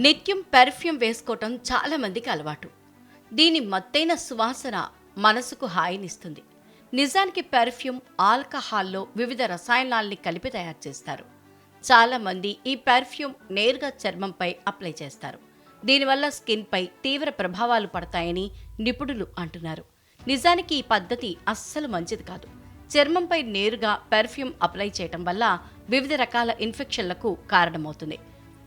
నిత్యం పెర్ఫ్యూమ్ వేసుకోవటం చాలా మందికి అలవాటు. దీని మత్తైన సువాసన మనసుకు హాయినిస్తుంది. నిజానికి పెర్ఫ్యూమ్ ఆల్కహాల్లో వివిధ రసాయనాల్ని కలిపి తయారు చేస్తారు. చాలామంది ఈ పెర్ఫ్యూమ్ నేరుగా చర్మంపై అప్లై చేస్తారు. దీనివల్ల స్కిన్పై తీవ్ర ప్రభావాలు పడతాయని నిపుణులు అంటున్నారు. నిజానికి ఈ పద్ధతి అస్సలు మంచిది కాదు. చర్మంపై నేరుగా పెర్ఫ్యూమ్ అప్లై చేయటం వల్ల వివిధ రకాల ఇన్ఫెక్షన్లకు కారణమవుతుంది.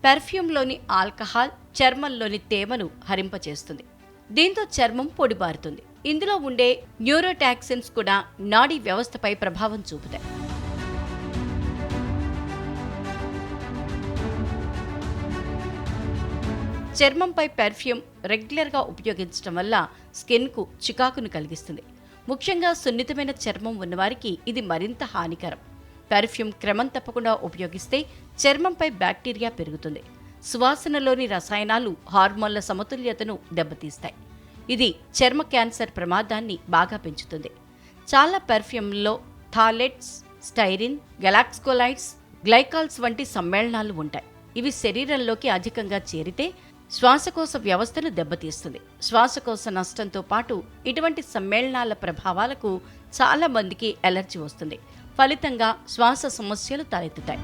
పెర్ఫ్యూమ్లోని ఆల్కహాల్ చర్మంలోని తేమను హరింపచేస్తుంది. దీంతో చర్మం పొడిబారుతుంది. ఇందులో ఉండే న్యూరోటాక్సిన్స్ కూడా నాడీ వ్యవస్థపై ప్రభావం చూపుతాయి. చర్మంపై పెర్ఫ్యూమ్ రెగ్యులర్గా ఉపయోగించడం వల్ల స్కిన్కు చికాకును కలిగిస్తుంది. ముఖ్యంగా సున్నితమైన చర్మం ఉన్నవారికి ఇది మరింత హానికరం. పెర్ఫ్యూమ్ క్రమం తప్పకుండా ఉపయోగిస్తే చర్మంపై బ్యాక్టీరియా పెరుగుతుంది. సువాసనలోని రసాయనాలు హార్మోన్ల సమతుల్యతను దెబ్బతీస్తాయి. ఇది చర్మ క్యాన్సర్ ప్రమాదాన్ని బాగా పెంచుతుంది. చాలా పెర్ఫ్యూమ్లో థాలెట్స్ స్టైరిన్ గెలాక్స్కోలైట్స్ గ్లైకాల్స్ వంటి సమ్మేళనాలు ఉంటాయి. ఇవి శరీరంలోకి అధికంగా చేరితే శ్వాసకోశ వ్యవస్థను దెబ్బతీస్తుంది. శ్వాసకోశ నష్టంతో పాటు ఇటువంటి సమ్మేళనాల ప్రభావాలకు చాలా మందికి ఎలర్జీ వస్తుంది. ఫలితంగా శ్వాస సమస్యలు తలెత్తుతాయి.